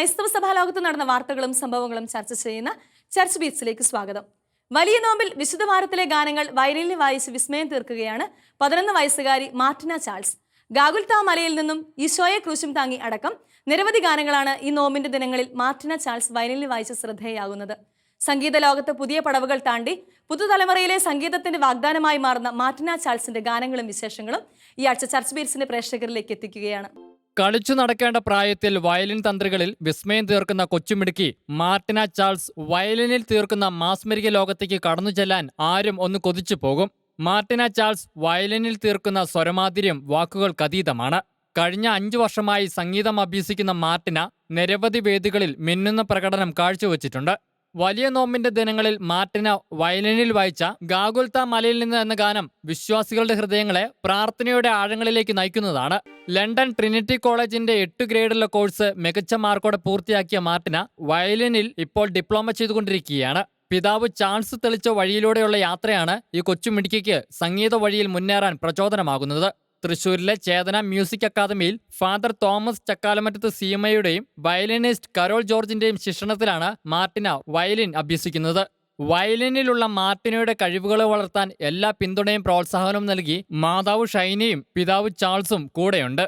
ക്രൈസ്തവ സഭാ ലോകത്ത് നടന്ന വാർത്തകളും സംഭവങ്ങളും ചർച്ച ചെയ്യുന്ന ചർച്ച് ബീറ്റ്സിലേക്ക് സ്വാഗതം. വലിയ നോമ്പിൽ വിശുദ്ധ വാരത്തിലെ ഗാനങ്ങൾ വയലിനിൽ വായിച്ച് വിസ്മയം തീർക്കുകയാണ് പതിനൊന്ന് വയസ്സുകാരി മാർട്ടിന ചാൾസ്. ഗാഗുൽത്ത മലയിൽ നിന്നും ഈശോയെ ക്രൂശും താങ്ങി അടക്കം നിരവധി ഗാനങ്ങളാണ് ഈ നോമ്പിന്റെ ദിനങ്ങളിൽ മാർട്ടിന ചാൾസ് വയലിനിൽ വായിച്ച് ശ്രദ്ധേയാകുന്നത്. സംഗീത ലോകത്ത് പുതിയ പടവുകൾ താണ്ടി പുതുതലമുറയിലെ സംഗീതത്തിന്റെ വാഗ്ദാനമായി മാറുന്ന മാർട്ടിന ചാൾസിന്റെ ഗാനങ്ങളും വിശേഷങ്ങളും ഈ ആഴ്ച ചർച്ച് ബീറ്റ്സിന്റെ പ്രേക്ഷകരിലേക്ക് എത്തിക്കുകയാണ്. കളിച്ചു നടക്കേണ്ട പ്രായത്തിൽ വയലിൻ തന്ത്രികളിൽ വിസ്മയം തീർക്കുന്ന കൊച്ചുമിടുക്കി മാർട്ടിന ചാൾസ് വയലിനിൽ തീർക്കുന്ന മാസ്മരിക ലോകത്തേക്ക് കടന്നു ചെല്ലാൻ ആരും ഒന്ന് കൊതിച്ചു പോകും. മാർട്ടിന ചാൾസ് വയലിനിൽ തീർക്കുന്ന സ്വരമാധുര്യം വാക്കുകൾക്കതീതമാണ് കഴിഞ്ഞ അഞ്ചു വർഷമായി സംഗീതം അഭ്യസിക്കുന്ന മാർട്ടിന നിരവധി വേദികളിൽ മിന്നുന്ന പ്രകടനം കാഴ്ചവെച്ചിട്ടുണ്ട്. വലിയ നോമ്പിന്റെ ദിനങ്ങളിൽ മാർട്ടിന വയലിനിൽ വായിച്ച ഗാഗുൽത്ത മലയിൽ നിന്ന് എന്ന ഗാനം വിശ്വാസികളുടെ ഹൃദയങ്ങളെ പ്രാർത്ഥനയുടെ ആഴങ്ങളിലേക്ക് നയിക്കുന്നതാണ്. ലണ്ടൻ ട്രിനിറ്റി കോളേജിന്റെ എട്ട് ഗ്രേഡുള്ള കോഴ്സ് മികച്ച മാർക്കോടെ പൂർത്തിയാക്കിയ മാർട്ടിന വയലിനിൽ ഇപ്പോൾ ഡിപ്ലോമ ചെയ്തുകൊണ്ടിരിക്കുകയാണ്. പിതാവ് ചാൻസ് തെളിച്ച വഴിയിലൂടെയുള്ള യാത്രയാണ് ഈ കൊച്ചുമിടുക്കിക്ക് സംഗീത വഴിയിൽ മുന്നേറാൻ പ്രചോദനമാകുന്നത്. തൃശൂരിലെ ചേതന മ്യൂസിക് അക്കാദമിയിൽ ഫാദർ തോമസ് ചക്കാലമറ്റത്ത് സീമയുടെയും വയലിനിസ്റ്റ് കരോൾ ജോർജിന്റെയും ശിക്ഷണത്തിലാണ് മാർട്ടിന വയലിൻ അഭ്യസിക്കുന്നത്. വയലിനിലുള്ള മാർട്ടിനയുടെ കഴിവുകളെ വളർത്താൻ എല്ലാ പിന്തുണയും പ്രോത്സാഹനവും നൽകി മാതാവ് ഷൈനയും പിതാവ് ചാൾസും കൂടെയുണ്ട്.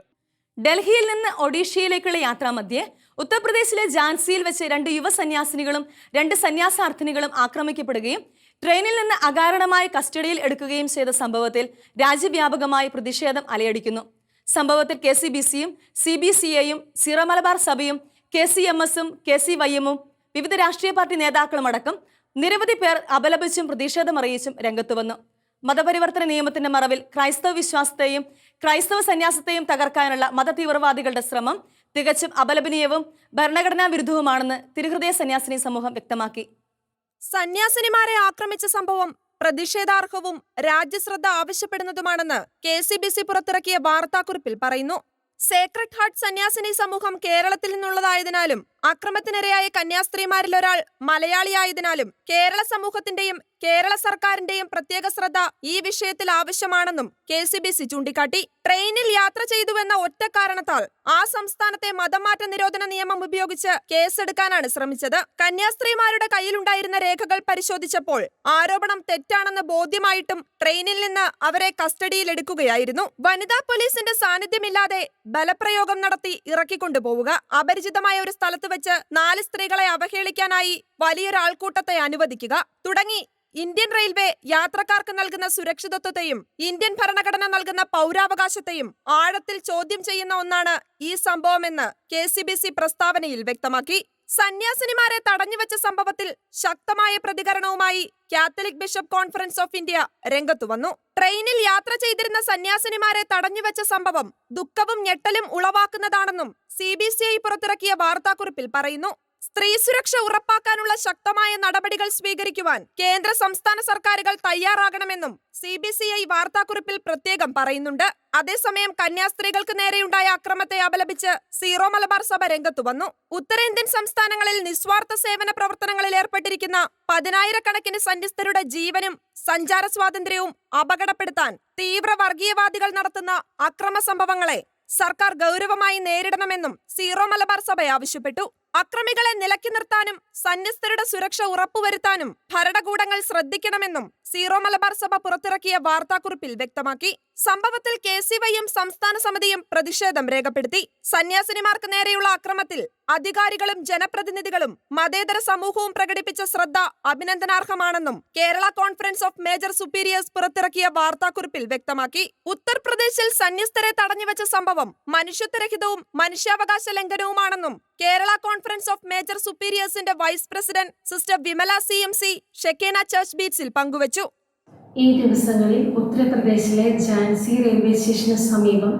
ഡൽഹിയിൽ നിന്ന് ഒഡീഷയിലേക്കുള്ള യാത്രാമധ്യേ ഉത്തർപ്രദേശിലെ ജാൻസിയിൽ വെച്ച് രണ്ട് യുവ സന്യാസിനികളും രണ്ട് സന്യാസാർത്ഥിനികളും ആക്രമിക്കപ്പെടുകയും ട്രെയിനിൽ നിന്ന് അകാരണമായി കസ്റ്റഡിയിൽ എടുക്കുകയും ചെയ്ത സംഭവത്തിൽ രാജ്യവ്യാപകമായി പ്രതിഷേധം അലയടിക്കുന്നു. സംഭവത്തിൽ കെ സി ബി സിയും സി ബി സി എയും സീറോ മലബാർ സഭയും കെ സി എം എസും കെ സി വൈ എമ്മും വിവിധ രാഷ്ട്രീയ പാർട്ടി നേതാക്കളും അടക്കം നിരവധി പേർ അപലപിച്ചും പ്രതിഷേധമറിയിച്ചും രംഗത്തു വന്നു. മതപരിവർത്തന നിയമത്തിന്റെ മറവിൽ ക്രൈസ്തവ വിശ്വാസത്തെയും ക്രൈസ്തവ സന്യാസത്തെയും തകർക്കാനുള്ള മതതീവ്രവാദികളുടെ ശ്രമം തികച്ചും അപലപനീയവും ഭരണഘടനാ വിരുദ്ധവുമാണെന്ന് തിരുഹൃദയ സന്യാസിനി സമൂഹം വ്യക്തമാക്കി. സന്യാസിനിമാരെ ആക്രമിച്ച സംഭവം പ്രതിഷേധാർഹവും രാജ്യശ്രദ്ധ ആവശ്യപ്പെടുന്നതുമാണെന്ന് കെ സി ബി സി പുറത്തിറക്കിയ വാർത്താക്കുറിപ്പിൽ പറയുന്നു. സേക്രഡ് ഹാർട്ട് സന്യാസിനി സമൂഹം കേരളത്തിൽ നിന്നുള്ളതായതിനാലും അക്രമത്തിനിരയായ കന്യാസ്ത്രീമാരിൽ ഒരാൾ മലയാളിയായതിനാലും കേരള സമൂഹത്തിന്റെയും കേരള സർക്കാരിന്റെയും പ്രത്യേക ശ്രദ്ധ ഈ വിഷയത്തിൽ ആവശ്യമാണെന്നും കെ സി ബി സി ചൂണ്ടിക്കാട്ടി. ട്രെയിനിൽ യാത്ര ചെയ്തുവെന്ന ഒറ്റ കാരണത്താൽ ആ സംസ്ഥാനത്തെ മതമാറ്റ നിരോധന നിയമം ഉപയോഗിച്ച് കേസെടുക്കാനാണ് ശ്രമിച്ചത്. കന്യാസ്ത്രീമാരുടെ കയ്യിലുണ്ടായിരുന്ന രേഖകൾ പരിശോധിച്ചപ്പോൾ ആരോപണം തെറ്റാണെന്ന് ബോധ്യമായിട്ടും ട്രെയിനിൽ നിന്ന് അവരെ കസ്റ്റഡിയിലെടുക്കുകയായിരുന്നു വനിതാ പോലീസിന്റെ സാന്നിധ്യമില്ലാതെ ബലപ്രയോഗം നടത്തി ഇറക്കിക്കൊണ്ടുപോവുക അപരിചിതമായ ഒരു സ്ഥലത്ത് വെച്ച് നാല് സ്ത്രീകളെ അവഹേളിക്കാനായി വലിയൊരു ആൾക്കൂട്ടത്തെ അനുവദിക്കുക. തുടങ്ങി ഇന്ത്യൻ റെയിൽവേ യാത്രക്കാർക്ക് നൽകുന്ന സുരക്ഷിതത്വത്തെയും ഇന്ത്യൻ ഭരണഘടന നൽകുന്ന പൗരാവകാശത്തെയും ആഴത്തിൽ ചോദ്യം ചെയ്യുന്ന ഒന്നാണ് ഈ സംഭവമെന്ന് കെ സി ബി സി പ്രസ്താവനയിൽ വ്യക്തമാക്കി. സന്യാസിനിമാരെ തടഞ്ഞുവെച്ച സംഭവത്തിൽ ശക്തമായ പ്രതികരണവുമായി Catholic Bishop Conference of India രംഗത്തു വന്നു. ട്രെയിനിൽ യാത്ര ചെയ്തിരുന്ന സന്യാസിനിമാരെ തടഞ്ഞുവെച്ച സംഭവം ദുഃഖവും ഞെട്ടലും ഉളവാക്കുന്നതാണെന്നും സി ബി സി ഐ പുറത്തിറക്കിയ വാർത്താക്കുറിപ്പിൽ പറയുന്നു. സ്ത്രീ സുരക്ഷ ഉറപ്പാക്കാനുള്ള ശക്തമായ നടപടികൾ സ്വീകരിക്കുവാൻ കേന്ദ്ര സംസ്ഥാന സർക്കാരുകൾ തയ്യാറാകണമെന്നും സി ബി സി ഐ വാർത്താക്കുറിപ്പിൽ പ്രത്യേകം പറയുന്നുണ്ട്. അതേസമയം കന്യാസ്ത്രീകൾക്ക് നേരെയുണ്ടായ അക്രമത്തെ അപലപിച്ച് സീറോ മലബാർ സഭ രംഗത്തു വന്നു. ഉത്തരേന്ത്യൻ സംസ്ഥാനങ്ങളിൽ നിസ്വാർത്ഥ സേവന പ്രവർത്തനങ്ങളിൽ ഏർപ്പെട്ടിരിക്കുന്ന പതിനായിരക്കണക്കിന് സന്യസ്തരുടെ ജീവനും സഞ്ചാര സ്വാതന്ത്ര്യവും അപകടപ്പെടുത്താൻ തീവ്ര വർഗീയവാദികൾ നടത്തുന്ന അക്രമ സംഭവങ്ങളെ സർക്കാർ ഗൗരവമായി നേരിടണമെന്നും സീറോ മലബാർ സഭ ആവശ്യപ്പെട്ടു. അക്രമികളെ നിലക്കി നിർത്താനും സന്യസ്തരുടെ സുരക്ഷ ഉറപ്പുവരുത്താനും ഭരണകൂടങ്ങൾ ശ്രദ്ധിക്കണമെന്നും സീറോ മലബാർ സഭ പുറത്തിറക്കിയ വാർത്താക്കുറിപ്പിൽ വ്യക്തമാക്കി. സംഭവത്തിൽ കെ സി വൈയും സംസ്ഥാന സമിതിയും പ്രതിഷേധം രേഖപ്പെടുത്തി. സന്യാസിനിമാർക്ക് നേരെയുള്ള അക്രമത്തിൽ അധികാരികളും ജനപ്രതിനിധികളും മതേതര സമൂഹവും പ്രകടിപ്പിച്ച ശ്രദ്ധ അഭിനന്ദനാർഹമാണെന്നും Kerala conference of major superiors പുറത്തിറക്കിയ വാർത്താക്കുറിപ്പിൽ വ്യക്തമാക്കി. ഉത്തർപ്രദേശിൽ സന്യസ്തരെ തടഞ്ഞുവെച്ച സംഭവം മനുഷ്യത്വരഹിതവും മനുഷ്യാവകാശ ലംഘനവുമാണെന്നും Kerala conference of major സുപ്പീരിയേഴ്സിന്റെ vice president sister Vimala C M C Shekinah church ബീച്ചിൽ പങ്കുവച്ചു. ഈ ദിവസങ്ങളിൽ ഉത്തർപ്രദേശിലെ ഝാൻസി റെയിൽവേ സ്റ്റേഷന് സമീപം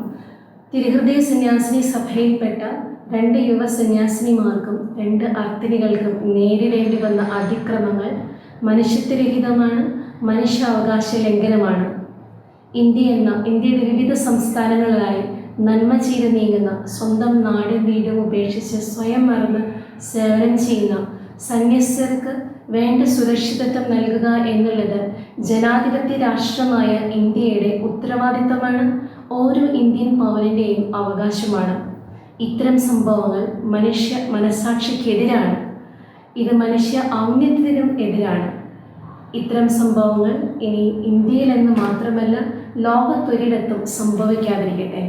തിരുഹൃദയ സന്യാസിനി സഭയിൽപ്പെട്ട രണ്ട് യുവ സന്യാസിനിമാർക്കും രണ്ട് അർത്ഥിനികൾക്കും നേരിടേണ്ടി വന്ന അതിക്രമങ്ങൾ മനുഷ്യത്വരഹിതമാണ് മനുഷ്യാവകാശ ലംഘനമാണ്. ഇന്ത്യ എന്ന ഇന്ത്യയുടെ വിവിധ സംസ്ഥാനങ്ങളിലായി നന്മ ചെയ്ത് നീങ്ങുന്ന സ്വന്തം നാടും വീടും ഉപേക്ഷിച്ച് സ്വയം മറന്ന് സേവനം ചെയ്യുന്ന സന്യസ്തർക്ക് വേണ്ട സുരക്ഷിതത്വം നൽകുക എന്നുള്ളത് ജനാധിപത്യ രാഷ്ട്രമായ ഇന്ത്യയുടെ ഉത്തരവാദിത്തമാണ് ഓരോ ഇന്ത്യൻ പൗരന്റെയും അവകാശമാണ്. ഇത്തരം സംഭവങ്ങൾ മനുഷ്യ മനസാക്ഷിക്കെതിരാണ്. ഇത് മനുഷ്യ ഔന്നത്യത്തിനും എതിരാണ്. ഇത്തരം സംഭവങ്ങൾ ഇനി ഇന്ത്യയിലെന്ന് മാത്രമല്ല ലോകത്തൊരിടത്തും സംഭവിക്കാതിരിക്കട്ടെ.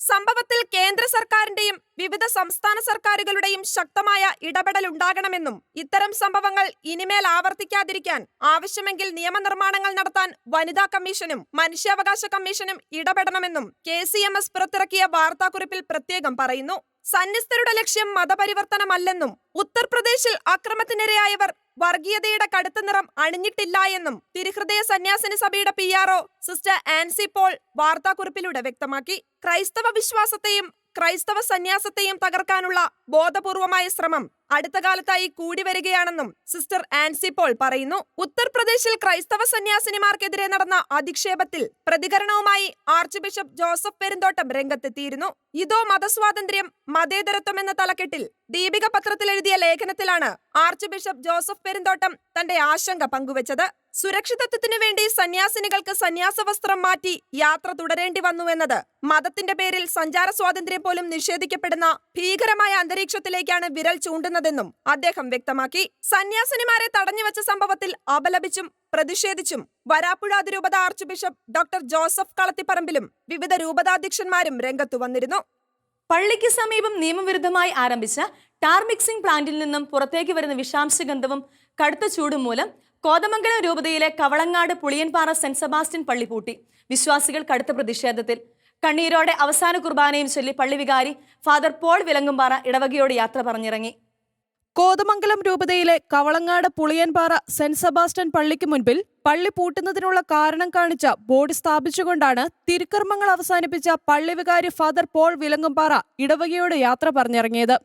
സംഭവത്തിൽ കേന്ദ്ര സർക്കാരിന്റെയും വിവിധ സംസ്ഥാന സർക്കാരുകളുടെയും ശക്തമായ ഇടപെടൽ ഉണ്ടാകണമെന്നും ഇത്തരം സംഭവങ്ങൾ ഇനിമേൽ ആവർത്തിക്കാതിരിക്കാൻ ആവശ്യമെങ്കിൽ നിയമനിർമ്മാണങ്ങൾ നടത്താൻ വനിതാ കമ്മീഷനും മനുഷ്യാവകാശ കമ്മീഷനും ഇടപെടണമെന്നും കെ സി എം എസ് പുറത്തിറക്കിയ വാർത്താക്കുറിപ്പിൽ പ്രത്യേകം പറയുന്നു. സന്യസ്തരുടെ ലക്ഷ്യം മതപരിവർത്തനമല്ലെന്നും ഉത്തർപ്രദേശിൽ അക്രമത്തിനിരയായവർ വർഗീയതയുടെ കടുത്ത നിറം അണിഞ്ഞിട്ടില്ല എന്നും തിരുഹൃദയ സന്യാസിനി സഭയുടെ P R sister Ancy Paul വാർത്താക്കുറിപ്പിലൂടെ വ്യക്തമാക്കി. ക്രൈസ്തവ വിശ്വാസത്തെയും ക്രൈസ്തവ സന്യാസത്തെയും തകർക്കാനുള്ള ബോധപൂർവമായ ശ്രമം അടുത്ത കാലത്തായി കൂടി വരികയാണെന്നും സിസ്റ്റർ ആൻസി പോൾ പറയുന്നു. ഉത്തർപ്രദേശിൽ ക്രൈസ്തവ സന്യാസിനിമാർക്കെതിരെ നടന്ന അധിക്ഷേപത്തിൽ പ്രതികരണവുമായി ആർച്ച് ബിഷപ്പ് ജോസഫ് പെരുന്തോട്ടം രംഗത്തെത്തിയിരുന്നു. ഇതോ മതസ്വാതന്ത്ര്യം മതേതരത്വം എന്ന തലക്കെട്ടിൽ ദീപിക പത്രത്തിൽ എഴുതിയ ലേഖനത്തിലാണ് ആർച്ച് ബിഷപ്പ് ജോസഫ് പെരുന്തോട്ടം തന്റെ ആശങ്ക പങ്കുവച്ചത്. സുരക്ഷിതത്വത്തിനു വേണ്ടി സന്യാസിനികൾക്ക് സന്യാസ വസ്ത്രം മാറ്റി യാത്ര തുടരേണ്ടി വന്നുവെന്നത് മതത്തിന്റെ പേരിൽ സഞ്ചാര സ്വാതന്ത്ര്യം പോലും നിഷേധിക്കപ്പെടുന്ന ഭീകരമായ അന്തരീക്ഷത്തിലേക്കാണ് വിരൽ ചൂണ്ടുന്നതെന്നും അദ്ദേഹം വ്യക്തമാക്കി. സന്യാസിനിമാരെ തടഞ്ഞുവച്ച സംഭവത്തിൽ അപലപിച്ചും പ്രതിഷേധിച്ചും വരാപ്പുഴ അതിരൂപത ആർച്ച് ബിഷപ്പ് ഡോക്ടർ ജോസഫ് കളത്തിപ്പറമ്പിലും വിവിധ രൂപതാധ്യക്ഷന്മാരും രംഗത്തു വന്നിരുന്നു. പള്ളിക്ക് സമീപം നിയമവിരുദ്ധമായി ആരംഭിച്ച ടാർമിക്സിംഗ് പ്ലാന്റിൽ നിന്നും പുറത്തേക്ക് വരുന്ന വിഷാംശ ഗന്ധവും കടുത്ത ചൂടും മൂലം കോതമംഗലം രൂപതയിലെ കവളങ്ങാട് പുളിയൻപാറ സെന്റ് സെബാസ്റ്റ്യൻ പള്ളി പൂട്ടി. വിശ്വാസികൾ കടുത്ത പ്രതിഷേധത്തിൽ. കണ്ണീരോടെ അവസാന കുർബാനയും ചൊല്ലി പള്ളി വികാരി ഫാദർ പോൾ വിലങ്ങുംപാറ ഇടവകയോട് യാത്ര പറഞ്ഞിറങ്ങി. കോതമംഗലം രൂപതയിലെ കവളങ്ങാട് പുളിയൻപാറ സെന്റ് സെബാസ്റ്റ്യൻ പള്ളിക്ക് മുൻപിൽ പള്ളി പൂട്ടുന്നതിനുള്ള കാരണം കാണിച്ച ബോർഡ് സ്ഥാപിച്ചുകൊണ്ടാണ് തിരുക്കർമ്മങ്ങൾ അവസാനിപ്പിച്ച പള്ളി വികാരി ഫാദർ പോൾ വിലങ്ങുംപാറ ഇടവകയോട് യാത്ര പറഞ്ഞിറങ്ങിയത്.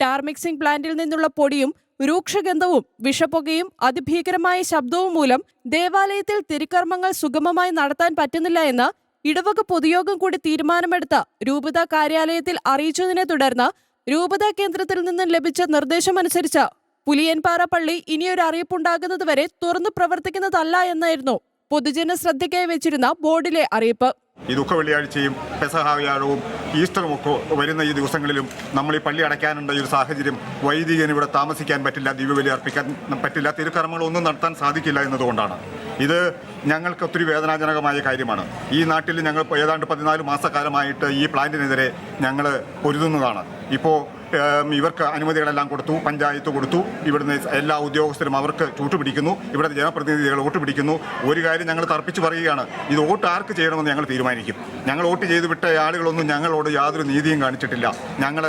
ടാർ മിക്സിംഗ് പ്ലാന്റിൽ നിന്നുള്ള പൊടിയും രൂക്ഷഗന്ധവും വിഷപ്പുകയും അതിഭീകരമായ ശബ്ദവും മൂലം ദേവാലയത്തിൽ തിരുക്കർമ്മങ്ങൾ സുഗമമായി നടത്താൻ പറ്റുന്നില്ല എന്ന് ഇടവക പൊതുയോഗം കൂടി തീരുമാനമെടുത്ത രൂപത കാര്യാലയത്തിൽ അറിയിച്ചതിനെ തുടർന്ന് രൂപത കേന്ദ്രത്തിൽ നിന്നും ലഭിച്ച നിർദ്ദേശമനുസരിച്ച് പുലിയൻപാറ പള്ളി ഇനിയൊരു അറിയിപ്പുണ്ടാകുന്നതുവരെ തുറന്നു പ്രവർത്തിക്കുന്നതല്ല എന്നായിരുന്നു പൊതുജന ശ്രദ്ധയ്ക്കായി വെച്ചിരുന്ന ബോർഡിലെ അറിയിപ്പ്. ഈ ദുഃഖ വെള്ളിയാഴ്ചയും പെസഹാവ്യാഴവും ഈസ്റ്ററും ഒക്കെ വരുന്ന ഈ ദിവസങ്ങളിലും നമ്മൾ ഈ പള്ളി അടയ്ക്കാനുള്ള ഈ ഒരു സാഹചര്യം വൈദികന് ഇവിടെ താമസിക്കാൻ പറ്റില്ല ദിവ്യബലി അർപ്പിക്കാൻ പറ്റില്ല തിരുക്കർമ്മങ്ങളൊന്നും നടത്താൻ സാധിക്കില്ല എന്നതുകൊണ്ടാണ്. ഇത് ഞങ്ങൾക്ക് ഒത്തിരി വേദനാജനകമായ കാര്യമാണ്. ഈ നാട്ടിൽ ഞങ്ങൾ ഏതാണ്ട് പതിനാല് മാസക്കാലമായിട്ട് ഈ പ്ലാന്റിനെതിരെ ഞങ്ങൾ പൊരുതുന്നതാണ്. ഇപ്പോൾ ഇവർക്ക് അനുമതികളെല്ലാം കൊടുത്തു പഞ്ചായത്ത് കൊടുത്തു. ഇവിടുന്ന് എല്ലാ ഉദ്യോഗസ്ഥരും അവർക്ക് ചൂട്ടുപിടിക്കുന്നു ഇവിടുത്തെ ജനപ്രതിനിധികൾ വോട്ട് പിടിക്കുന്നു. ഒരു കാര്യം ഞങ്ങൾ തർപ്പിച്ച് പറയുകയാണ്. ഇത് വോട്ട് ആർക്ക് ചെയ്യണമെന്ന് ഞങ്ങൾ തീരുമാനിക്കും. ഞങ്ങൾ വോട്ട് ചെയ്ത് വിട്ട ആളുകളൊന്നും ഞങ്ങളോട് യാതൊരു നീതിയും കാണിച്ചിട്ടില്ല. ഞങ്ങൾ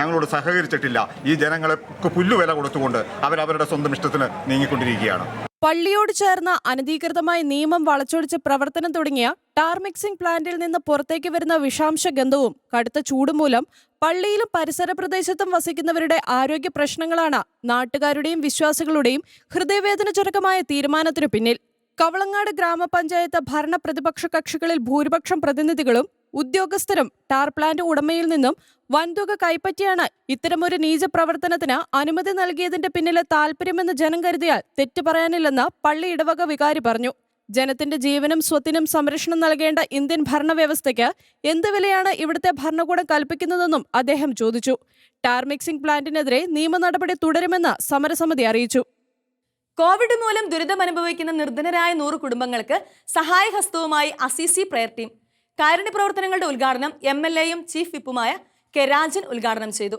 ഞങ്ങളോട് സഹകരിച്ചിട്ടില്ല. ഈ ജനങ്ങൾക്ക് പുല്ലുവില കൊടുത്തുകൊണ്ട് അവരവരുടെ സ്വന്തം ഇഷ്ടത്തിന് നീങ്ങിക്കൊണ്ടിരിക്കുകയാണ്. പള്ളിയോട് ചേർന്ന അനധികൃതമായ നിയമം വളച്ചൊടിച്ച് പ്രവർത്തനം തുടങ്ങിയ ടാർ മിക്സിംഗ് പ്ലാന്റിൽ നിന്ന് പുറത്തേക്ക് വരുന്ന വിഷാംശ ഗന്ധവും കടുത്ത ചൂടുമൂലം പള്ളിയിലും പരിസര പ്രദേശത്തും വസിക്കുന്നവരുടെ ആരോഗ്യ പ്രശ്നങ്ങളാണ് നാട്ടുകാരുടെയും വിശ്വാസികളുടെയും ഹൃദയവേദനജനകമായ തീരുമാനത്തിനു പിന്നിൽ. കവളങ്ങാട് ഗ്രാമപഞ്ചായത്ത് ഭരണ പ്രതിപക്ഷ കക്ഷികളിൽ ഭൂരിപക്ഷം പ്രതിനിധികളും ഉദ്യോഗസ്ഥരും ടാർ പ്ലാന്റ് ഉടമയിൽ നിന്നും വൻതുക കൈപ്പറ്റിയാണ് ഇത്തരമൊരു നീച പ്രവർത്തനത്തിന് അനുമതി നൽകിയതിന്റെ പിന്നിലെ താല്പര്യമെന്ന് ജനം കരുതിയാൽ തെറ്റ് പറയാനില്ലെന്ന് പള്ളി ഇടവക വികാരി പറഞ്ഞു. ജനത്തിന്റെ ജീവനും സ്വത്തിനും സംരക്ഷണം നൽകേണ്ട ഇന്ത്യൻ ഭരണവ്യവസ്ഥയ്ക്ക് എന്ത് വിലയാണ് ഇവിടുത്തെ ഭരണകൂടം കൽപ്പിക്കുന്നതെന്നും അദ്ദേഹം ചോദിച്ചു. ടാർ മിക്സിംഗ് പ്ലാന്റിനെതിരെ നിയമ നടപടി തുടരുമെന്ന് സമരസമിതി അറിയിച്ചു. കോവിഡ് മൂലം ദുരിതമനുഭവിക്കുന്ന നിർധനരായ നൂറ് കുടുംബങ്ങൾക്ക് സഹായഹസ്തവുമായി അസിസി പ്രയർ ടീം. കാരുണ്യ പ്രവർത്തനങ്ങളുടെ ഉദ്ഘാടനം എം എൽ എയും ചീഫ് വിപ്പുമായ കെ രാജൻ ഉദ്ഘാടനം ചെയ്തു.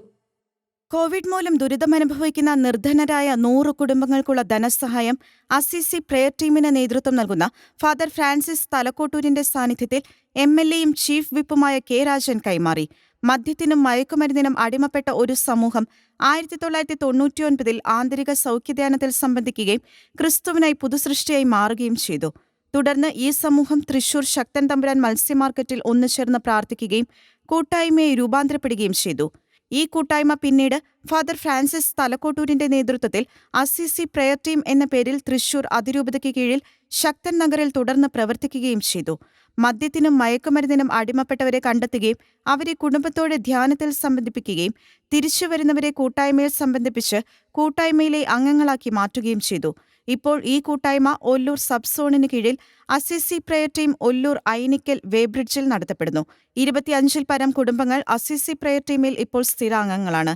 കോവിഡ് മൂലം ദുരിതമനുഭവിക്കുന്ന നിർധനരായ നൂറ് കുടുംബങ്ങൾക്കുള്ള ധനസഹായം അസിസി പ്രയർ ടീമിന് നേതൃത്വം നൽകുന്ന ഫാദർ ഫ്രാൻസിസ് തലക്കോട്ടൂരിന്റെ സാന്നിധ്യത്തിൽ എം എൽ എയും ചീഫ് വിപ്പുമായ കെ രാജൻ കൈമാറി. മദ്യത്തിനും മയക്കുമരുന്നിനും അടിമപ്പെട്ട ഒരു സമൂഹം ആയിരത്തി തൊള്ളായിരത്തി തൊണ്ണൂറ്റിയൊൻപതിൽ ആന്തരിക സൗഖ്യധ്യാനത്തിൽ സംബന്ധിക്കുകയും ക്രിസ്തുവിനായി പുതുസൃഷ്ടിയായി മാറുകയും ചെയ്തു. തുടർന്ന് ഈ സമൂഹം തൃശൂർ ശക്തൻ തമ്പുരാൻ മത്സ്യമാർക്കറ്റിൽ ഒന്നുചേർന്ന് പ്രാർത്ഥിക്കുകയും കൂട്ടായ്മയെ രൂപാന്തരപ്പെടുകയും ചെയ്തു. ഈ കൂട്ടായ്മ പിന്നീട് ഫാദർ ഫ്രാൻസിസ് തലക്കോട്ടൂരിന്റെ നേതൃത്വത്തിൽ അസിസി പ്രയർ ടീം എന്ന പേരിൽ തൃശൂർ അതിരൂപതയ്ക്ക് കീഴിൽ ശക്തൻ നഗറിൽ തുടർന്ന് പ്രവർത്തിക്കുകയും ചെയ്തു. മദ്യത്തിനും മയക്കുമരുന്നിനും അടിമപ്പെട്ടവരെ കണ്ടെത്തുകയും അവരെ കുടുംബത്തോടെ ധ്യാനത്തിൽ സംബന്ധിപ്പിക്കുകയും തിരിച്ചുവരുന്നവരെ കൂട്ടായ്മയിൽ സംബന്ധിപ്പിച്ച് കൂട്ടായ്മയിലെ അംഗങ്ങളാക്കി മാറ്റുകയും ചെയ്തു. ഇപ്പോൾ ഈ കൂട്ടായ്മ ഒല്ലൂർ സബ് സോണിന് കീഴിൽ Assisi prayer team Ollur Ainikkal വേബ്രിഡ്ജിൽ നടത്തപ്പെടുന്നു. ഇരുപത്തിയഞ്ചിൽ പരം കുടുംബങ്ങൾ അസിസി പ്രയർ ടീമിൽ ഇപ്പോൾ സ്ഥിരാംഗങ്ങളാണ്.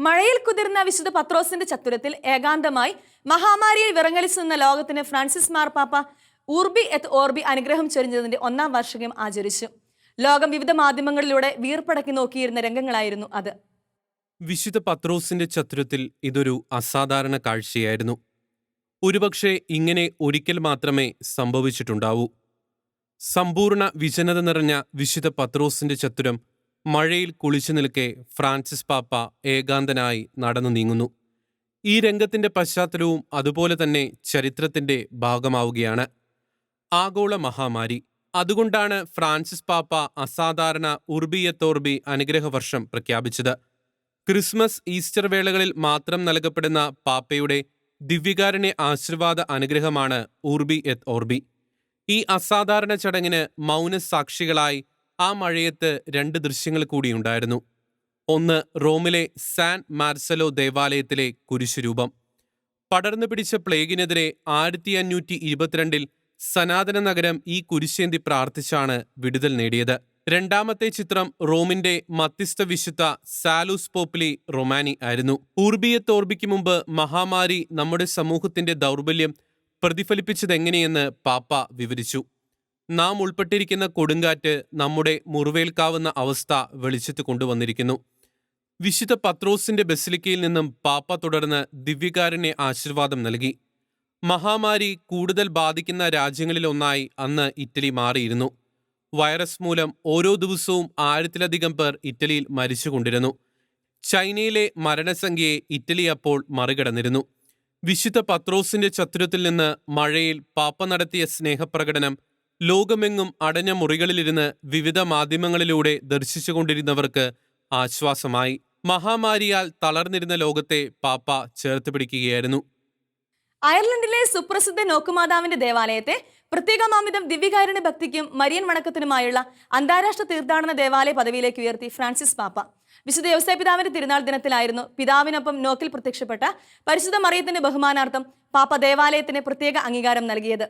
മഴയിൽ കുതിർന്ന വിശുദ്ധ പത്രോസിന്റെ ചത്തുരത്തിൽ ഏകാന്തമായി മഹാമാരിയിൽ വിറങ്ങലിച്ചു നിന്ന ലോകത്തിന് ഫ്രാൻസിസ് മാർപ്പാപ്പ ഊർബി എത്ത് ഓർബി അനുഗ്രഹം ചൊരിഞ്ഞതിന്റെ ഒന്നാം വാർഷികം ആചരിച്ചു. ലോകം വിവിധ മാധ്യമങ്ങളിലൂടെ വീർപ്പടക്കി നോക്കിയിരുന്ന രംഗങ്ങളായിരുന്നു അത്. വിശുദ്ധ പത്രോസിന്റെ ചത്തുരത്തിൽ ഇതൊരു അസാധാരണ കാഴ്ചയായിരുന്നു. ഒരുപക്ഷെ ഇങ്ങനെ ഒരിക്കൽ മാത്രമേ സംഭവിച്ചിട്ടുണ്ടാവൂ. സമ്പൂർണ വിജനത നിറഞ്ഞ വിശുദ്ധ പത്രോസിന്റെ ചത്തുരം മഴയിൽ കുളിച്ചു നിൽക്കെ ഫ്രാൻസിസ് പാപ്പ ഏകാന്തനായി നടന്നു നീങ്ങുന്നു. ഈ രംഗത്തിന്റെ പശ്ചാത്തലവും അതുപോലെ തന്നെ ചരിത്രത്തിന്റെ ഭാഗമാവുകയാണ്. ആഗോള മഹാമാരി. അതുകൊണ്ടാണ് ഫ്രാൻസിസ് പാപ്പ അസാധാരണ ഉർബിയത്തോർബി അനുഗ്രഹവർഷം പ്രഖ്യാപിച്ചത്. ക്രിസ്മസ് ഈസ്റ്റർ വേളകളിൽ മാത്രം നൽകപ്പെടുന്ന പാപ്പയുടെ ദിവ്യകാരുണ്യ ആശീർവാദ അനുഗ്രഹമാണ് ഊർബി എത് ഓർബി. ഈ അസാധാരണ ചടങ്ങിന് മൗനസാക്ഷികളായി ആ മഴയത്ത് രണ്ട് ദൃശ്യങ്ങൾ കൂടിയുണ്ടായിരുന്നു ഒന്ന് റോമിലെ സാൻ മാർസലോ ദേവാലയത്തിലെ കുരിശുരൂപം. പടർന്നു പിടിച്ച പ്ലേഗിനെതിരെ ആയിരത്തി അഞ്ഞൂറ്റി ഇരുപത്തിരണ്ടിൽ സനാതന നഗരം ഈ കുരിശേന്തി പ്രാർത്ഥിച്ചാണ് വിടുതൽ നേടിയത്. രണ്ടാമത്തെ ചിത്രം റോമിന്റെ മധ്യസ്ഥ വിശുദ്ധ സാലൂസ് പോപ്ലി റൊമാനി ആയിരുന്നു. ഊർബിയത്തോർബിക്ക് മുമ്പ് മഹാമാരി നമ്മുടെ സമൂഹത്തിന്റെ ദൗർബല്യം പ്രതിഫലിപ്പിച്ചതെങ്ങനെയെന്ന് പാപ്പ വിവരിച്ചു. നാം ഉൾപ്പെട്ടിരിക്കുന്ന കൊടുങ്കാറ്റ് നമ്മുടെ മുറിവേൽക്കാവുന്ന അവസ്ഥ വെളിച്ചത്ത് കൊണ്ടുവന്നിരിക്കുന്നു. വിശുദ്ധ പത്രോസിന്റെ ബസിലിക്കയിൽ നിന്നും പാപ്പ തുടർന്ന് ദിവ്യകാരനെ ആശീർവാദം നൽകി. മഹാമാരി കൂടുതൽ ബാധിക്കുന്ന രാജ്യങ്ങളിലൊന്നായി അന്ന് ഇറ്റലി മാറിയിരുന്നു. വൈറസ് മൂലം ഓരോ ദിവസവും ആയിരത്തിലധികം പേർ ഇറ്റലിയിൽ മരിച്ചുകൊണ്ടിരുന്നു ചൈനയിലെ മരണസംഖ്യയെ ഇറ്റലി അപ്പോൾ മറികടന്നിരുന്നു. വിശുദ്ധ പത്രോസിന്റെ ചത്തുരത്തിൽ നിന്ന് മഴയിൽ പാപ്പ നടത്തിയ സ്നേഹപ്രകടനം ലോകമെങ്ങും അടഞ്ഞ മുറികളിലിരുന്ന് വിവിധ മാധ്യമങ്ങളിലൂടെ ദർശിച്ചുകൊണ്ടിരുന്നവർക്ക് ആശ്വാസമായി. മഹാമാരിയാൽ തളർന്നിരുന്ന ലോകത്തെ പാപ്പ ചേർത്ത് പിടിക്കുകയായിരുന്നു. അയർലൻഡിലെ സുപ്രസിദ്ധ നോക്കുമാതാവിന്റെ ദേവാലയത്തെ പ്രത്യേകമാമിതം ദിവ്യകാരുണ്യ ഭക്തിക്കും മരിയൻ വണക്കത്തിനുമായുള്ള അന്താരാഷ്ട്ര തീർത്ഥാടന ദേവാലയ പദവിയിലേക്ക് ഉയർത്തി ഫ്രാൻസിസ് പാപ്പ. വിശുദ്ധ വ്യവസായ പിതാവിന്റെ തിരുനാൾ ദിനത്തിലായിരുന്നു പിതാവിനൊപ്പം നോക്കിൽ പ്രത്യക്ഷപ്പെട്ട പരിശുദ്ധ മറിയത്തിന്റെ ബഹുമാനാർത്ഥം പാപ്പ ദേവാലയത്തിന് പ്രത്യേക അംഗീകാരം നൽകിയത്.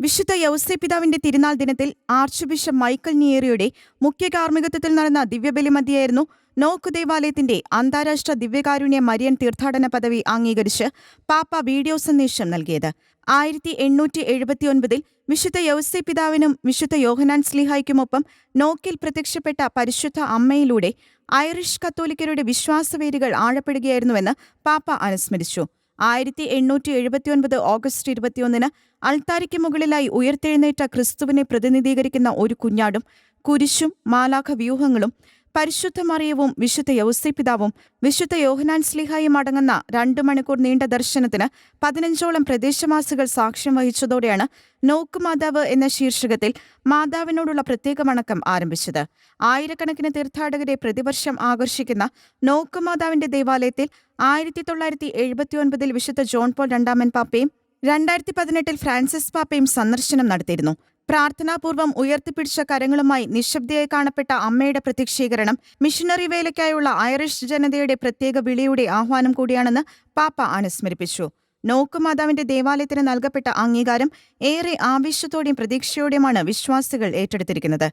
വിശുദ്ധ യൗസേ പിതാവിന്റെ തിരുനാൾ ദിനത്തിൽ ആർച്ച് ബിഷപ്പ് മൈക്കൽ നിയേറിയുടെ മുഖ്യ കാർമ്മികത്വത്തിൽ നടന്ന ദിവ്യബലി മധ്യയായിരുന്നു നോക്ക് ദേവാലയത്തിന്റെ അന്താരാഷ്ട്ര ദിവ്യകാരുണ്യ മരിയൻ തീർത്ഥാടന പദവി അംഗീകരിച്ച് പാപ്പ വീഡിയോ സന്ദേശം നൽകിയത്. ആയിരത്തി എണ്ണൂറ്റി എഴുപത്തിയൊൻപതിൽ വിശുദ്ധ യൗസേ പിതാവിനും വിശുദ്ധ യോഹനാൻ സ്ലിഹായ്ക്കുമൊപ്പം നോക്കിൽ പ്രത്യക്ഷപ്പെട്ട പരിശുദ്ധ അമ്മയിലൂടെ ഐറിഷ് കത്തോലിക്കരുടെ വിശ്വാസവേരുകൾ ആഴപ്പെടുകയായിരുന്നുവെന്ന് പാപ്പ അനുസ്മരിച്ചു. ആയിരത്തി എണ്ണൂറ്റി എഴുപത്തിയൊൻപത് ഓഗസ്റ്റ് ഇരുപത്തിയൊന്നിന് അൾത്താരിക്ക് മുകളിലായി ഉയർത്തെഴുന്നേറ്റ ക്രിസ്തുവിനെ പ്രതിനിധീകരിക്കുന്ന ഒരു കുഞ്ഞാടും കുരിശും മാലാഖ വ്യൂഹങ്ങളും പരിശുദ്ധ മറിയവും വിശുദ്ധ യൗസിപിതാവും വിശുദ്ധ യോഹനാൻ സ്ലിഹായും അടങ്ങുന്ന രണ്ടു മണിക്കൂർ നീണ്ട ദർശനത്തിന് പതിനഞ്ചോളം പ്രദേശവാസികൾ സാക്ഷ്യം വഹിച്ചതോടെയാണ് നോക്ക് മാതാവ് എന്ന ശീർഷകത്തിൽ മാതാവിനോടുള്ള പ്രത്യേക വണക്കം ആരംഭിച്ചത്. ആയിരക്കണക്കിന് തീർത്ഥാടകരെ പ്രതിവർഷം ആകർഷിക്കുന്ന നോക്ക് മാതാവിന്റെ ദേവാലയത്തിൽ ആയിരത്തി തൊള്ളായിരത്തി എഴുപത്തിയൊൻപതിൽ വിശുദ്ധ ജോൺ പോൾ രണ്ടാമൻ പാപ്പയും രണ്ടായിരത്തി പതിനെട്ടിൽ ഫ്രാൻസിസ് പാപ്പയും സന്ദർശനം നടത്തിയിരുന്നു. പ്രാർത്ഥനാപൂർവം ഉയർത്തിപ്പിടിച്ച കരങ്ങളുമായി നിശബ്ദയായി കാണപ്പെട്ട അമ്മയുടെ പ്രത്യക്ഷീകരണം മിഷണറി വേലയ്ക്കായുള്ള ഐറിഷ് ജനതയുടെ പ്രത്യേക വിളിയുടെ ആഹ്വാനം കൂടിയാണെന്ന് പാപ്പ അനുസ്മരിപ്പിച്ചു. നോക്ക് മാതാവിന്റെ ദേവാലയത്തിന് നൽകപ്പെട്ട അംഗീകാരം ഏറെ ആവേശത്തോടെയും പ്രതീക്ഷയോടെയുമാണ് വിശ്വാസികൾ ഏറ്റെടുത്തിരിക്കുന്നത്.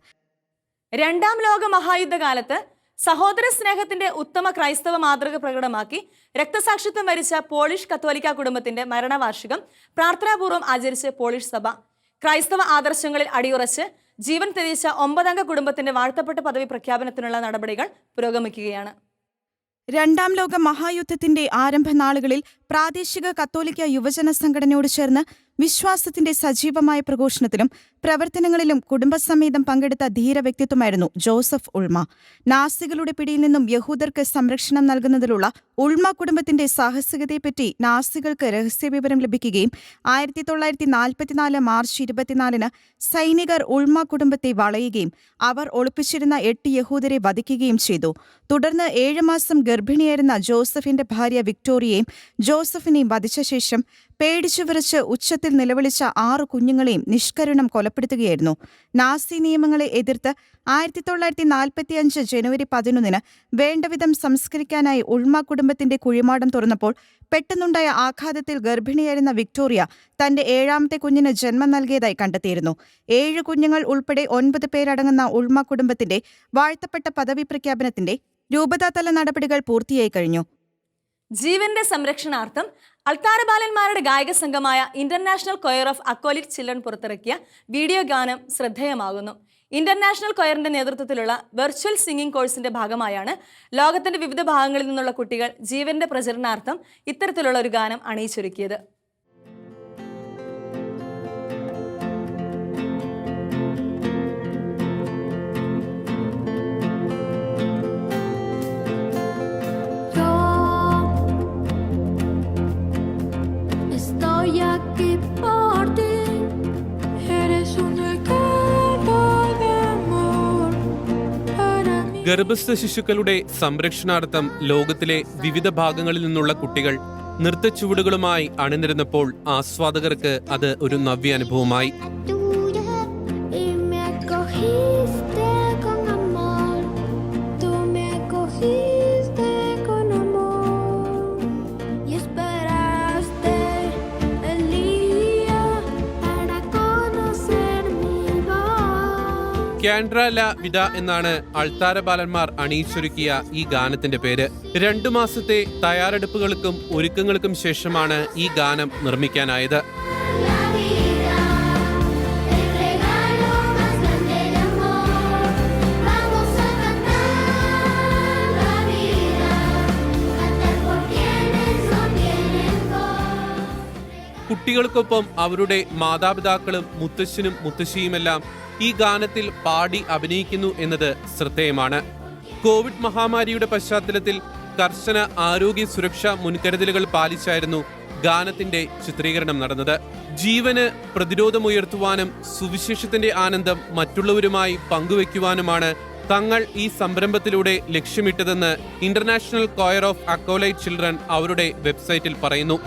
രണ്ടാം ലോക മഹായുദ്ധകാലത്ത് സഹോദര സ്നേഹത്തിന്റെ ഉത്തമ ക്രൈസ്തവ മാതൃക പ്രകടമാക്കി രക്തസാക്ഷിത്വം വരിച്ച പോളിഷ് കത്തോലിക്ക കുടുംബത്തിന്റെ മരണവാർഷികം പ്രാർത്ഥനാപൂർവം ആചരിച്ച് പോളിഷ് സഭ ക്രൈസ്തവ ആദർശങ്ങളിൽ അടിയുറച്ച് ജീവൻ തെളിയിച്ച ഒമ്പതംഗ കുടുംബത്തിന്റെ വാഴ്ത്തപ്പെട്ട പദവി പ്രഖ്യാപനത്തിനുള്ള നടപടികൾ പുരോഗമിക്കുകയാണ്. രണ്ടാം ലോക മഹായുദ്ധത്തിന്റെ ആരംഭ നാളുകളിൽ പ്രാദേശിക കത്തോലിക്ക യുവജന സംഘടനയോട് ചേർന്ന് വിശ്വാസത്തിന്റെ സജീവമായ പ്രഘോഷണത്തിലും പ്രവർത്തനങ്ങളിലും കുടുംബസമേതം പങ്കെടുത്ത ധീര വ്യക്തിത്വമായിരുന്നു ജോസഫ് ഉൾമ. നാസികളുടെ പിടിയിൽ നിന്നും യഹൂദർക്ക് സംരക്ഷണം നൽകുന്നതിലുള്ള ഉൾമ കുടുംബത്തിന്റെ സാഹസികതയെപ്പറ്റി നാസികൾക്ക് രഹസ്യവിവരം ലഭിക്കുകയും ആയിരത്തി തൊള്ളായിരത്തി നാൽപ്പത്തിനാല് മാർച്ച് ഇരുപത്തിനാലിന് സൈനികർ ഉൾമ കുടുംബത്തെ വളയുകയും അവർ ഒളിപ്പിച്ചിരുന്ന എട്ട് യഹൂദരെ വധിക്കുകയും ചെയ്തു. തുടർന്ന് ഏഴ് മാസം ഗർഭിണിയായിരുന്ന ജോസഫിന്റെ ഭാര്യ വിക്ടോറിയയും ജോസഫിനെയും വധിച്ച ശേഷം പേടിച്ചു വിറച്ച് ഉച്ചത്തിൽ നിലവിളിച്ച ആറു കുഞ്ഞുങ്ങളെയും നിഷ്കരുണം കൊലപ്പെടുത്തുകയായിരുന്നു. നാസി നിയമങ്ങളെ എതിർത്ത് ആയിരത്തി തൊള്ളായിരത്തി നാൽപ്പത്തിയഞ്ച് ജനുവരി പതിനൊന്നിന് വേണ്ടവിധം സംസ്കരിക്കാനായി ഉൾമ കുടുംബത്തിന്റെ കുഴിമാടം തുറന്നപ്പോൾ പെട്ടെന്നുണ്ടായ ആഘാതത്തിൽ ഗർഭിണിയായിരുന്ന വിക്ടോറിയ തന്റെ ഏഴാമത്തെ കുഞ്ഞിന് ജന്മം നൽകിയതായി കണ്ടെത്തിയിരുന്നു. ഏഴ് കുഞ്ഞുങ്ങൾ ഉൾപ്പെടെ ഒൻപത് പേരടങ്ങുന്ന ഉൾമ കുടുംബത്തിന്റെ വാഴ്ത്തപ്പെട്ട പദവി പ്രഖ്യാപനത്തിന്റെ രൂപതാതല നടപടികൾ പൂർത്തിയായി കഴിഞ്ഞു. ജീവന്റെ സംരക്ഷണാർത്ഥം അൾത്താര ബാലന്മാരുടെ ഗായക സംഘമായ international choir of acolyte children പുറത്തിറക്കിയ വീഡിയോ ഗാനം ശ്രദ്ധേയമാകുന്നു. ഇന്റർനാഷണൽ കൊയറിന്റെ നേതൃത്വത്തിലുള്ള വെർച്വൽ സിംഗിംഗ് കോഴ്സിന്റെ ഭാഗമായാണ് ലോകത്തിന്റെ വിവിധ ഭാഗങ്ങളിൽ നിന്നുള്ള കുട്ടികൾ ജീവന്റെ പ്രചരണാർത്ഥം ഇത്തരത്തിലുള്ള ഒരു ഗാനം അണിയിച്ചൊരുക്കിയത്. ഗർഭസ്ഥ ശിശുക്കളുടെ സംരക്ഷണാർത്ഥം ലോകത്തിലെ വിവിധ ഭാഗങ്ങളിൽ നിന്നുള്ള കുട്ടികൾ നൃത്തച്ചുവടുകളുമായി അണിനിരുന്നപ്പോൾ ആസ്വാദകർക്ക് അത് ഒരു നവ്യ അനുഭവമായി. ക്യാൻഡ്ര വിദ എന്നാണ് അൾത്താര ബാലന്മാർ അണിയിച്ചൊരുക്കിയ ഈ ഗാനത്തിന്റെ പേര്. രണ്ടു മാസത്തെ തയ്യാറെടുപ്പുകൾക്കും ഒരുക്കങ്ങൾക്കും ശേഷമാണ് ഈ ഗാനം നിർമ്മിക്കാനായത്. കുട്ടികൾക്കൊപ്പം അവരുടെ മാതാപിതാക്കളും മുത്തശ്ശനും മുത്തശ്ശിയുമെല്ലാം ഈ ഗാനത്തിൽ പാടി അഭിനയിക്കുന്നു എന്നത് ശ്രദ്ധേയമാണ്. കോവിഡ് മഹാമാരിയുടെ പശ്ചാത്തലത്തിൽ കർശന ആരോഗ്യ സുരക്ഷാ മുൻകരുതലുകൾ പാലിച്ചായിരുന്നു ഗാനത്തിന്റെ ചിത്രീകരണം നടന്നത്. ജീവന് പ്രതിരോധമുയർത്തുവാനും സുവിശേഷത്തിന്റെ ആനന്ദം മറ്റുള്ളവരുമായി പങ്കുവെക്കുവാനുമാണ് തങ്ങൾ ഈ സംരംഭത്തിലൂടെ ലക്ഷ്യമിട്ടതെന്ന് international choir of acolyte children അവരുടെ വെബ്സൈറ്റിൽ പറയുന്നു.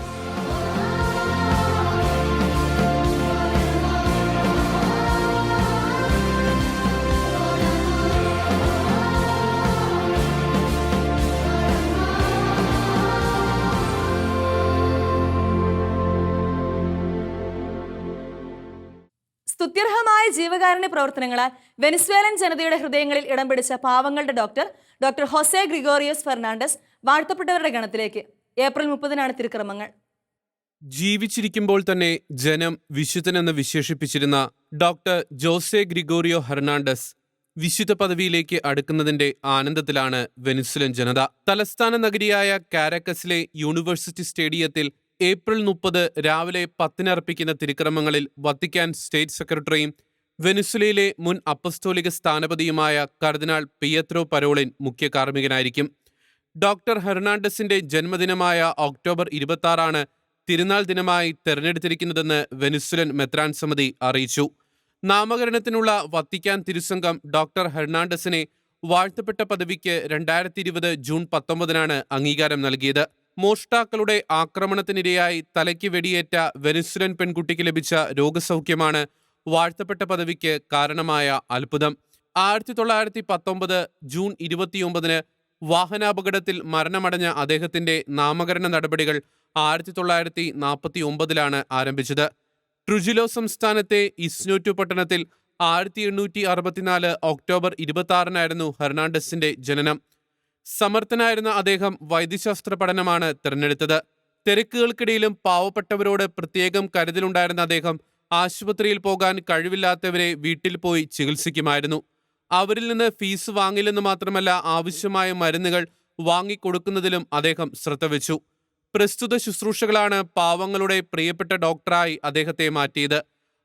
ജീവകാരുണ്യ പ്രവർത്തനങ്ങളാൽ വെനിസ്വേലൻ ജനതയുടെ ഹൃദയങ്ങളിൽ ഇടം പിടിച്ച പാവങ്ങളുടെ doctor doctor José Gregorius Fernandez വാഴ്ത്തപ്പെട്ടവരുടെ ഗണത്തിലേക്ക്. ഏപ്രിൽ മുപ്പതിനാണ് തിരുക്രമങ്ങൾ. ജീവിച്ചിരിക്കുമ്പോൾ തന്നെ ജനം വിശുദ്ധനെന്ന് വിശേഷിപ്പിച്ചിരുന്ന ഡോക്ടർ ജോസെ ഗ്രിഗോറിയോ ഹെർണാണ്ടസ് വിശുദ്ധ പദവിയിലേക്ക് അടുക്കുന്നതിന്റെ ആനന്ദത്തിലാണ് വെനിസ്വലൻ ജനത. തലസ്ഥാന നഗരിയായ കാരക്കസിലെ യൂണിവേഴ്സിറ്റി സ്റ്റേഡിയത്തിൽ ഏപ്രിൽ മുപ്പത് രാവിലെ പത്തിനർപ്പിക്കുന്ന തിരുക്രമങ്ങളിൽ വത്തിക്കാൻ സ്റ്റേറ്റ് സെക്രട്ടറിയും വെനിസുലയിലെ മുൻ അപ്പസ്തോലിക സ്ഥാനപതിയുമായ കർദിനാൾ പിയത്രോ പരോളിൻ മുഖ്യ കാർമ്മികനായിരിക്കും. ഡോക്ടർ ഹെർണാണ്ടസിന്റെ ജന്മദിനമായ ഒക്ടോബർ ഇരുപത്തി തിരുനാൾ ദിനമായി തെരഞ്ഞെടുത്തിരിക്കുന്നതെന്ന് വെനിസുലൻ മെത്രാൻ സമിതി അറിയിച്ചു. നാമകരണത്തിനുള്ള വത്തിക്കാൻ തിരുസംഘം ഡോക്ടർ ഹെർണാണ്ടസിനെ വാഴ്ത്തപ്പെട്ട പദവിക്ക് രണ്ടായിരത്തി ഇരുപത് ജൂൺ പത്തൊമ്പതിനാണ് അംഗീകാരം നൽകിയത്. മോഷ്ടാക്കളുടെ ആക്രമണത്തിനിരയായി തലയ്ക്ക് വെടിയേറ്റ വെനിസുലൻ പെൺകുട്ടിക്ക് ലഭിച്ച രോഗസൗഖ്യമാണ് വാഴ്ത്തപ്പെട്ട പദവിക്ക് കാരണമായ അത്ഭുതം. ആയിരത്തി തൊള്ളായിരത്തി പത്തൊമ്പത് ജൂൺ ഇരുപത്തിയൊമ്പതിന് വാഹനാപകടത്തിൽ മരണമടഞ്ഞ അദ്ദേഹത്തിന്റെ നാമകരണ നടപടികൾ ആയിരത്തി തൊള്ളായിരത്തി നാൽപ്പത്തി ഒമ്പതിലാണ് ആരംഭിച്ചത്. ട്രുജിലോ സംസ്ഥാനത്തെ ഇസ്നോറ്റു പട്ടണത്തിൽ ആയിരത്തി എണ്ണൂറ്റി അറുപത്തിനാല് ഒക്ടോബർ ഇരുപത്തി ആറിനായിരുന്നു ഹെർണാണ്ടസിന്റെ ജനനം. സമർത്ഥനായിരുന്ന അദ്ദേഹം വൈദ്യശാസ്ത്ര പഠനമാണ് തിരഞ്ഞെടുത്തത്. തിരക്കുകൾക്കിടയിലും പാവപ്പെട്ടവരോട് പ്രത്യേകം കരുതലുണ്ടായിരുന്ന അദ്ദേഹം ആശുപത്രിയിൽ പോകാൻ കഴിവില്ലാത്തവരെ വീട്ടിൽ പോയി ചികിത്സിക്കുമായിരുന്നു. അവരിൽ നിന്ന് ഫീസ് വാങ്ങില്ലെന്ന് മാത്രമല്ല ആവശ്യമായ മരുന്നുകൾ വാങ്ങിക്കൊടുക്കുന്നതിലും അദ്ദേഹം ശ്രദ്ധ വെച്ചു. പ്രസ്തുത ശുശ്രൂഷകളാണ് പാവങ്ങളുടെ പ്രിയപ്പെട്ട ഡോക്ടറായി അദ്ദേഹത്തെ മാറ്റിയത്.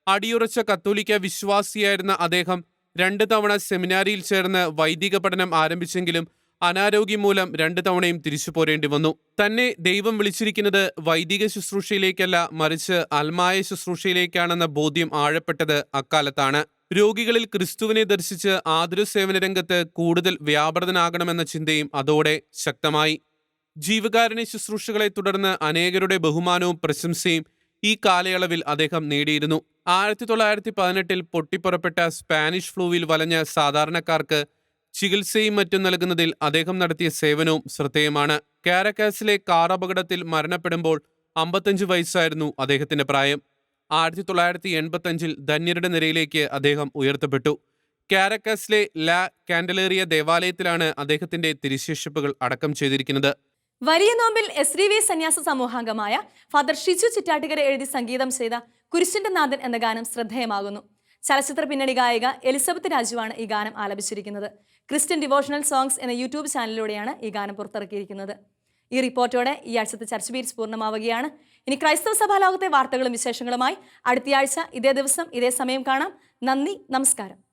അടിയുറച്ച കത്തോലിക്ക വിശ്വാസിയായിരുന്ന അദ്ദേഹം രണ്ട് തവണ സെമിനാരിയിൽ ചേർന്ന് വൈദിക പഠനം ആരംഭിച്ചെങ്കിലും അനാരോഗ്യം മൂലം രണ്ടു തവണയും തിരിച്ചു പോരേണ്ടി വന്നു. തന്നെ ദൈവം വിളിച്ചിരിക്കുന്നത് വൈദിക ശുശ്രൂഷയിലേക്കല്ല മറിച്ച് അൽമായ ശുശ്രൂഷയിലേക്കാണെന്ന ബോധ്യം ആഴപ്പെട്ടത് അക്കാലത്താണ്. രോഗികളിൽ ക്രിസ്തുവിനെ ദർശിച്ച് ആതുര സേവന രംഗത്ത് കൂടുതൽ വ്യാപൃതനാകണമെന്ന ചിന്തയും അതോടെ ശക്തമായി. ജീവകാരുണ്യ ശുശ്രൂഷകളെ തുടർന്ന് അനേകരുടെ ബഹുമാനവും പ്രശംസയും ഈ കാലയളവിൽ അദ്ദേഹം നേടിയിരുന്നു. ആയിരത്തി തൊള്ളായിരത്തി പതിനെട്ടിൽ പൊട്ടിപ്പുറപ്പെട്ട സ്പാനിഷ് ഫ്ലൂവിൽ വലഞ്ഞ സാധാരണക്കാർക്ക് ചികിത്സയും മറ്റും നൽകുന്നതിൽ അദ്ദേഹം നടത്തിയ സേവനവും ശ്രദ്ധേയമാണ്. കാരക്കാസിലെ കാർ അപകടത്തിൽ മരണപ്പെടുമ്പോൾ അമ്പത്തഞ്ച് വയസ്സായിരുന്നു അദ്ദേഹത്തിന്റെ പ്രായം. ആയിരത്തി തൊള്ളായിരത്തി എൺപത്തഞ്ചിൽ ധന്യരുടെ നിരയിലേക്ക് അദ്ദേഹം ഉയർത്തപ്പെട്ടു. കാരക്കാസിലെ ലാ കാൻഡലേറിയ ദേവാലയത്തിലാണ് അദ്ദേഹത്തിന്റെ തിരിശേഷിപ്പുകൾ അടക്കം ചെയ്തിരിക്കുന്നത്. വലിയ നോമ്പിൽ എസ് ഡി വി സന്യാസ സമൂഹാംഗമായ ഫാദർ ഷിജു ചിറ്റാട്ടുകര എഴുതി സംഗീതം ചെയ്ത കുരിശിന്റെ നാഥൻ എന്ന ഗാനം ശ്രദ്ധേയമാകുന്നു. ചലച്ചിത്ര പിന്നണി ഗായിക എലിസബത്ത് രാജുവാണ് ഈ ഗാനം ആലപിച്ചിരിക്കുന്നത്. ക്രിസ്ത്യൻ ഡിവോഷണൽ സോങ്സ് എന്ന യൂട്യൂബ് ചാനലിലൂടെയാണ് ഈ ഗാനം പുറത്തിറക്കിയിരിക്കുന്നത്. ഈ റിപ്പോർട്ടോടെ ഈ ആഴ്ചത്തെ ചർച്ച ബീറ്റ്സ് പൂർണമാവുകയാണ്. ഇനി ക്രൈസ്തവ സഭാ ലോകത്തെ വാർത്തകളും വിശേഷങ്ങളുമായി അടുത്തയാഴ്ച ഇതേ ദിവസം ഇതേ സമയം കാണാം. നന്ദി നമസ്കാരം.